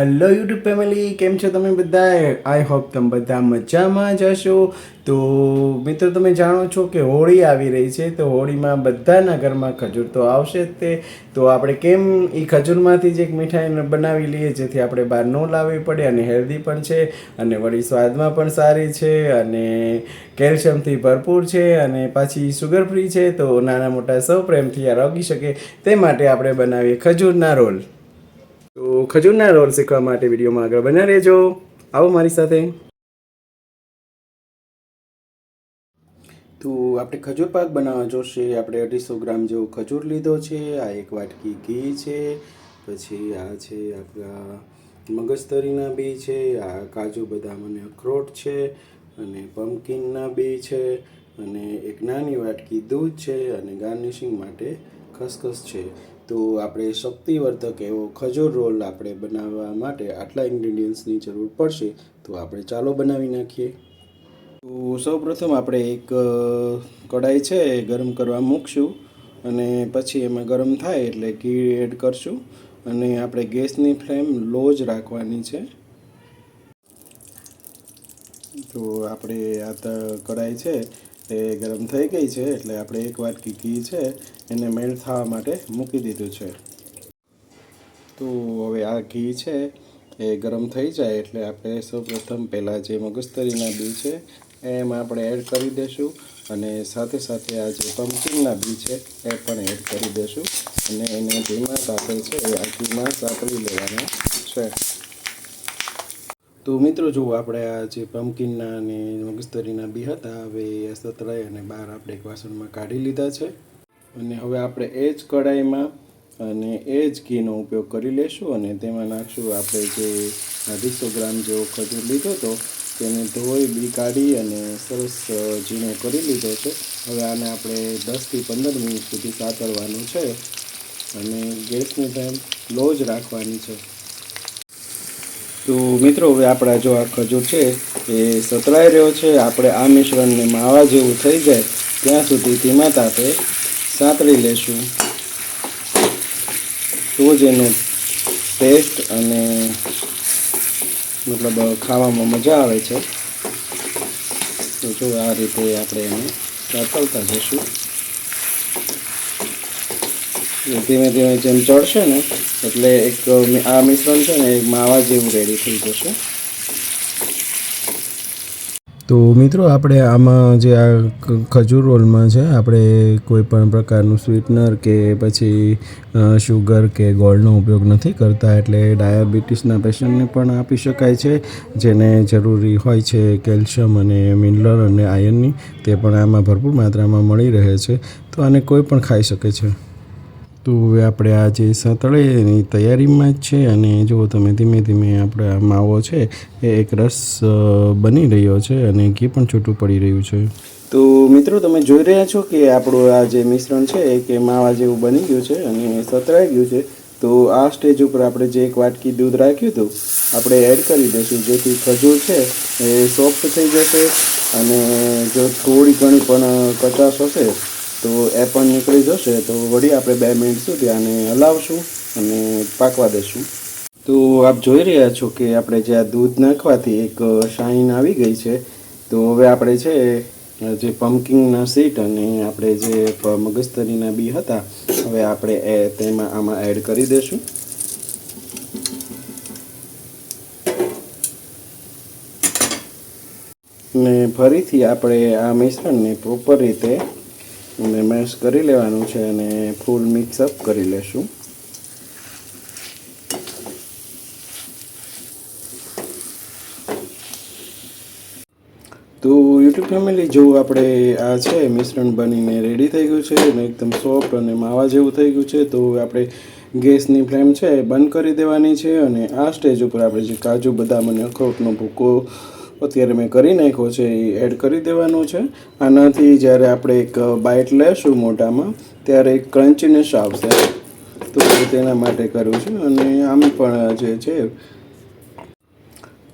Hello YouTube family કેમ છો તમે બધા આઈ હોપ તમે બધા મજામાં જ હશો. તો મિત્રો, તમે જાણો છો કે હોળી આવી રહી છે, તો હોળીમાં બધાના ઘરમાં ખજૂર તો આવશે જ તે. તો આપણે કેમ એ ખજૂરમાંથી જ એક મીઠાઈ બનાવી લઈએ, જેથી આપણે બહાર ન લાવવી પડે અને હેલ્ધી પણ છે, અને વળી સ્વાદમાં પણ સારી છે, અને કેલ્શિયમથી ભરપૂર છે, અને પાછી સુગર ફ્રી છે, તો નાના મોટા સૌ પ્રેમથી આ રોગી શકે. તે માટે આપણે બનાવીએ ખજૂરના રોલ. તો ખજૂરના રોલ શીખવા માટે વિડીયોમાં આગળ બન્યા રહેજો. આવો મારી સાથે. તો આપણે ખજૂર પાક બનાવવા જોશે. આપણે અઢીસો ગ્રામ જેવો ખજૂર લીધો છે. આ એક વાટકી ઘી છે. પછી આ છે આપણા મગજતરીના બી છે. આ કાજુ બદામ અને અખરોટ છે. અને પમ્પકિનના બી છે. અને એક નાની વાટકી દૂધ છે. અને ગાર્નિશિંગ માટે ખસખસ છે. તો આપણે શક્તિવર્ધક એવો ખજૂર રોલ આપણે બનાવવા માટે આટલા ઇન્ગ્રીડિયન્ટ્સની જરૂર પડશે, તો આપણે ચાલો બનાવી નાખીએ. તો સૌપ્રથમ આપણે એક કઢાઈ છે ગરમ કરવા મૂકશું અને પછી એમાં ગરમ થાય એટલે ઘી એડ કરશું અને આપણે ગેસની ફ્લેમ લો જ રાખવાની છે. તો આપણે આ કઢાઈ છે એ ગરમ થઈ ગઈ છે એટલે આપણે એક વાટકી ઘી છે એને મેલ્ટ થવા માટે મૂકી દીધું છે. તો હવે આ ઘી છે એ ગરમ થઈ જાય એટલે આપણે સૌપ્રથમ પહેલાં જે મગજતરીના બી છે એમાં આપણે એડ કરી દઈશું અને સાથે સાથે આ જે પમ્પકિનના બી છે એ પણ એડ કરી દઈશું અને એને ધીમા તાપે છે એ આ ઘીમાં સાતળી લેવાના છે. તો મિત્રો જુઓ આપણે આ જે પમ્પકિનના અને મગજતરીના બી હતા, હવે એ સતળાઈ અને બહાર આપણે એક વાસણમાં કાઢી લીધા છે. અને હવે આપણે એ જ કઢાઈમાં અને એ જ ઘીનો ઉપયોગ કરી લેશું અને તેમાં નાખશું આપણે જે અઢીસો ગ્રામ જેવો ખજૂર લીધો હતો, તેને ધોઈ બી કાઢી અને સરસ ઝીણો કરી લીધો છે. હવે આને આપણે દસથી પંદર મિનિટ સુધી સાતરવાનું છે અને ગેસની ફ્લેમ લો જ રાખવાની છે. તો મિત્રો, હવે આપણા જો આ ખજૂર છે એ સતળાઈ રહ્યો છે. આપણે આ મિશ્રણને માવા જેવું થઈ જાય ત્યાં સુધી ધીમા તાપે સાતળી લેશું. તો જ એનો ટેસ્ટ અને મતલબ ખાવામાં મજા આવે છે. તો જો આ રીતે આપણે એને સાતળતા જઈશું. ધીમે ધીમે જેમ ચડશે ને એટલે એક આ મિશ્રણ છે ને એક માવા જેવું રેડી થઈ જશે. તો મિત્રો, આપણે આમાં જે આ ખજૂર રોલમાં છે, આપણે કોઈ પણ પ્રકારનું સ્વીટનર કે પછી શુગર કે ગોળનો ઉપયોગ નથી કરતા, એટલે ડાયાબિટીસના પેશન્ટને પણ આપી શકાય છે. જેને જરૂરી હોય છે કેલ્શિયમ અને મિનરલ અને આયર્નની તે પણ આમાં ભરપૂર માત્રામાં મળી રહે છે. તો આને કોઈ પણ ખાઈ શકે છે. તો હવે આપણે આ જે સતળે એની તૈયારીમાં જ છે અને જો તમે ધીમે ધીમે આપણે આ માવો છે, એ એક રસ બની રહ્યો છે અને ઘી પણ છૂટું પડી રહ્યું છે. તો મિત્રો તમે જોઈ રહ્યા છો કે આપણું આ જે મિશ્રણ છે કે માવા જેવું બની ગયું છે અને સતરાઈ ગયું છે. તો આ સ્ટેજ ઉપર આપણે જે એક વાટકી દૂધ રાખ્યું હતું, આપણે એડ કરી દઈશું. જેથી ખજૂર છે, એ સોફ્ટ થઈ જશે અને જો થોડી ઘણી પણ કચાશ હશે તો એ પણ નીકળી જશે. તો વળી આપણે બે મિનિટ સુધી આને હલાવશું અને પાકવા દઈશું તો આપ જોઈ રહ્યા છો કે આપણે જે આ દૂધ નાખવાથી એક શાઈન આવી ગઈ છે. તો હવે આપણે છે, જે પમ્પકિંગના સીટ અને આપણે જે મગજતરીના બી હતા, હવે આપણે એ તેમાં આમાં એડ કરી દઈશું ને ફરીથી આપણે આ મિશ્રણને પ્રોપર રીતે અને મેશ કરી લેવાનું છે અને ફૂલ મિક્સઅપ કરી લેશું. તો યુટ્યુબ ફેમિલી, જો આપણે આ છે, મિશ્રણ બનીને રેડી થઈ ગયું છે અને એકદમ સોફ્ટ અને માવા જેવું થઈ ગયું છે, તો આપણે ગેસની ફ્લેમ છે બંધ કરી દેવાની છે અને આ સ્ટેજ ઉપર આપણે જે કાજુ, બદામ અને અખરોટનો ભૂકો અત્યારે મેં કરી નાખ્યો છે, એ એડ કરી દેવાનો છે. આનાથી જ્યારે આપણે એક બાઇટ લેશું મોઢામાં, ત્યારે એક ક્રન્ચીનેસ આવશે. તો તેના માટે કર્યું છે અને આમ પણ જે છે.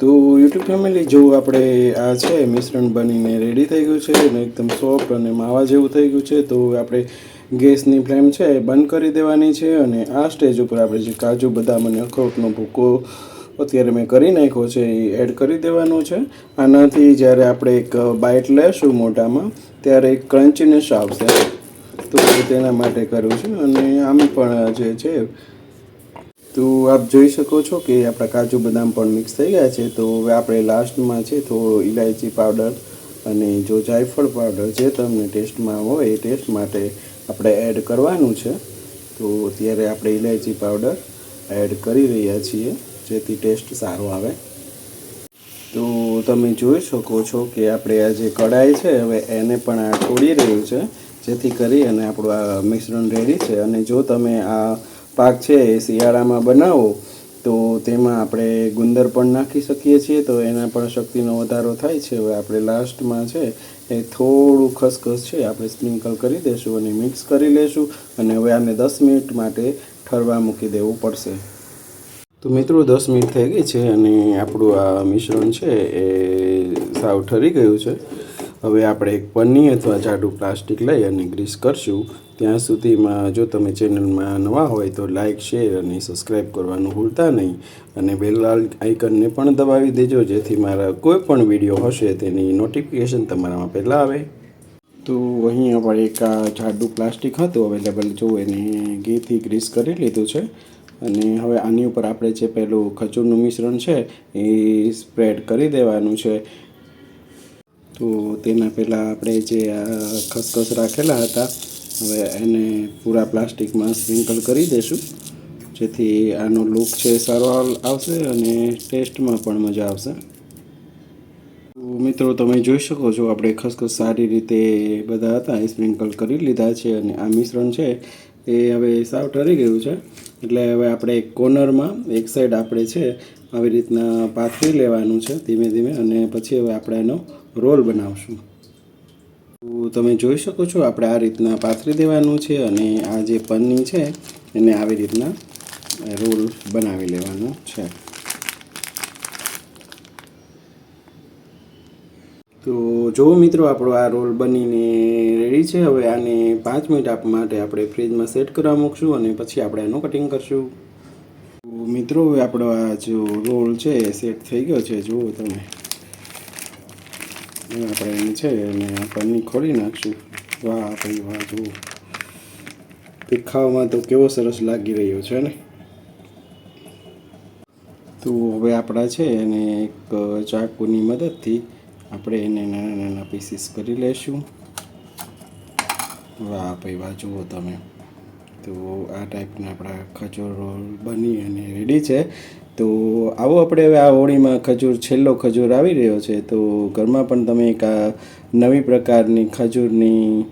તો યુટ્યુબ ફેમિલી જો આપણે આ છે, મિશ્રણ બનીને રેડી થઈ ગયું છે અને એકદમ સોફ્ટ અને માવા જેવું થઈ ગયું છે, તો આપણે ગેસની ફ્લેમ છે એ બંધ કરી દેવાની છે અને આ સ્ટેજ ઉપર આપણે જે કાજુ, બદામ અને અખરોટનો ભૂકો અત્યારે મેં કરી નાખ્યો છે, એ એડ કરી દેવાનો છે. આનાથી જ્યારે આપણે એક બાઇટ લેશું મોઢામાં, ત્યારે એક ક્રન્ચીનેસ આવશે. તો તેના માટે કર્યું છે અને આમ પણ જે છે, તો આપ જોઈ શકો છો કે આપણા કાજુ બદામ પણ મિક્સ થઈ ગયા છે. તો હવે આપણે લાસ્ટમાં છે થોડો ઇલાયચી પાવડર અને જો જાયફળ પાવડર જે તમને ટેસ્ટમાં હોય, એ ટેસ્ટ માટે આપણે એડ કરવાનું છે. તો અત્યારે આપણે ઇલાયચી પાવડર એડ કરી રહ્યા છીએ. જેથી ટેસ્ટ સારો આવે. તો તમે જોઈ શકો છો કે આપણે આ જે કઢાઈ છે, હવે એને પણ આ છોડી રહ્યું છે, જેથી કરી અને આપણું આ મિશ્રણ રેડી છે. અને જો તમે આ પાક છે એ શિયાળામાં બનાવો, તો તેમાં આપણે ગુંદર પણ નાખી શકીએ છીએ. તો એના પણ શક્તિનો વધારો થાય છે. હવે આપણે લાસ્ટમાં છે એ થોડું ખસખસ છે, આપણે સ્પ્રિંકલ કરી દઈશું અને મિક્સ કરી લેશું. અને હવે આને દસ મિનિટ માટે ઠરવા મૂકી દેવું પડશે. તો મિત્રો, દસ મિનિટ થઈ ગઈ છે અને આપણું આ મિશ્રણ છે એ સાવ ઠરી ગયું છે. હવે આપણે એક પન્ની અથવા જાડું પ્લાસ્ટિક લઈ અને ગ્રીસ કરશું. ત્યાં સુધીમાં જો તમે ચેનલમાં નવા હોય તો લાઇક શેર અને સબસ્ક્રાઈબ કરવાનું ભૂલતા નહીં. અને બેલ આઇકનને પણ દબાવી દેજો, જેથી મારા કોઈ પણ વીડિયો હશે તેની નોટિફિકેશન તમારામાં પહેલાં આવે. તો અહીં આપણે એક જાડું પ્લાસ્ટિક હતું અવેલેબલ, જો એને ઘીથી ગ્રીસ કરી લીધું છે. અને હવે આની ઉપર આપણે જે પેલું ખજૂરનું મિશ્રણ છે, એ સ્પ્રેડ કરી દેવાનું છે. તો તેના પહેલાં આપણે જે આ ખસખસ રાખેલા હતા, હવે એને પૂરા પ્લાસ્ટિકમાં સ્પ્રિંકલ કરી દઈશું જેથી આનો લુક છે સારો આવશે અને ટેસ્ટમાં પણ મજા આવશે. મિત્રો, તમે જોઈ શકો છો, આપણે ખસખસ સારી રીતે બધા હતા સ્પ્રિંકલ કરી લીધા છે અને આ મિશ્રણ છે, એ હવે સાવ ઠરી ગયું છે. એટલે હવે આપણે એક કોર્નરમાં, એક સાઈડ આપણે છે, આવી રીતના પાથરી લેવાનું છે ધીમે ધીમે અને પછી હવે આપણે એનો રોલ બનાવશું. તો તમે જોઈ શકો છો આપણે આ રીતના પાથરી દેવાનું છે અને આ જે પન્ની છે એને આવી રીતના રોલ બનાવી લેવાનું છે. તો જો મિત્રો, આપણો આ રોલ બનીને રેડી છે. હવે આને પાંચ મિનિટ આપ માટે આપણે ફ્રીજમાં સેટ કરવા મૂકશું અને પછી આપણે એનું કટિંગ કરશું. મિત્રો, હવે આપણો આ જો રોલ છે સેટ થઈ ગયો છે. જુઓ તમે. આપણે એને છે અને આ પનીર ખોલી નાખશું. વાહ, ભાઈ વાહ, જુઓ. દેખાવમાં તો કેવો સરસ લાગી રહ્યો છે, ને? તો હવે આપણા છે એને એક ચાકુની મદદથી આપણે એને નાના નાના પીસીસ કરી લઈશું વાહ ભાઈ વાહ, જુઓ તમે. તો આ ટાઈપના આપણા ખજૂર રોલ બની અને રેડી છે. તો આવો આપણે હવે આ હોળીમાં ખજૂર, છેલ્લો ખજૂર આવી રહ્યો છે. તો ઘરમાં પણ તમે એક આ નવી પ્રકારની ખજૂરની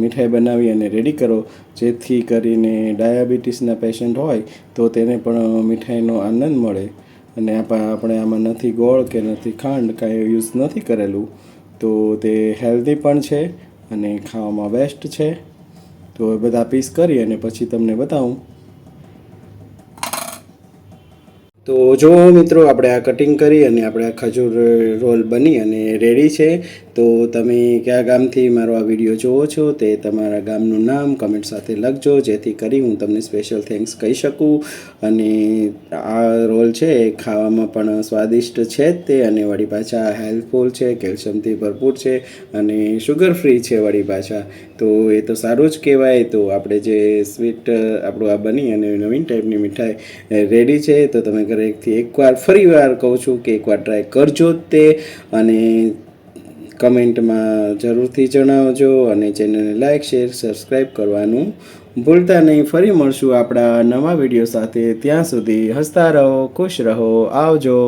મીઠાઈ બનાવી અને રેડી કરો. જેથી કરીને ડાયાબિટીસના પેશન્ટ હોય તો તેને પણ મીઠાઈનો આનંદ મળે. અને આપા આપણે આમાં નથી ગોળ કે નથી ખાંડ, કાંઈ યુઝ નથી કરેલું, તો તે હેલ્ધી પણ છે અને ખાવામાં બેસ્ટ છે. તો એ બધા પીસ કરી અને પછી તમને બતાવું તો જો મિત્રો, આપણે આ કટિંગ કરી અને આપણે આ ખજૂર રોલ બની અને રેડી છે. તો તમે કયા ગામથી મારો આ વીડિયો જોવો છો તે તમારા ગામનું નામ કમેન્ટ સાથે લખજો, જેથી કરી હું તમને સ્પેશિયલ થેન્ક્સ કહી શકું. અને આ રોલ છે એ ખાવામાં પણ સ્વાદિષ્ટ છે જ તે અને વળી પાછા હેલ્પફુલ છે, કેલ્શિયમથી ભરપૂર છે અને શુગર ફ્રી છે વળી પાછા. તો એ તો સારું જ કહેવાય. તો આપણે જે સ્વીટ આપણું આ બની અને નવીન ટાઈપની મીઠાઈ રેડી છે, તો તમે ઘરેથી એકવાર ફરી વાર કહું છું કે એકવાર ટ્રાય કરજો તે અને કમેન્ટમાં જરૂરથી જણાવજો અને ચેનલને લાઇક શેર સબસ્ક્રાઈબ કરવાનું ભૂલતા નહીં. ફરી મળશું આપણા નવા વીડિયો સાથે. ત્યાં સુધી હસતા રહો, ખુશ રહો, આવજો.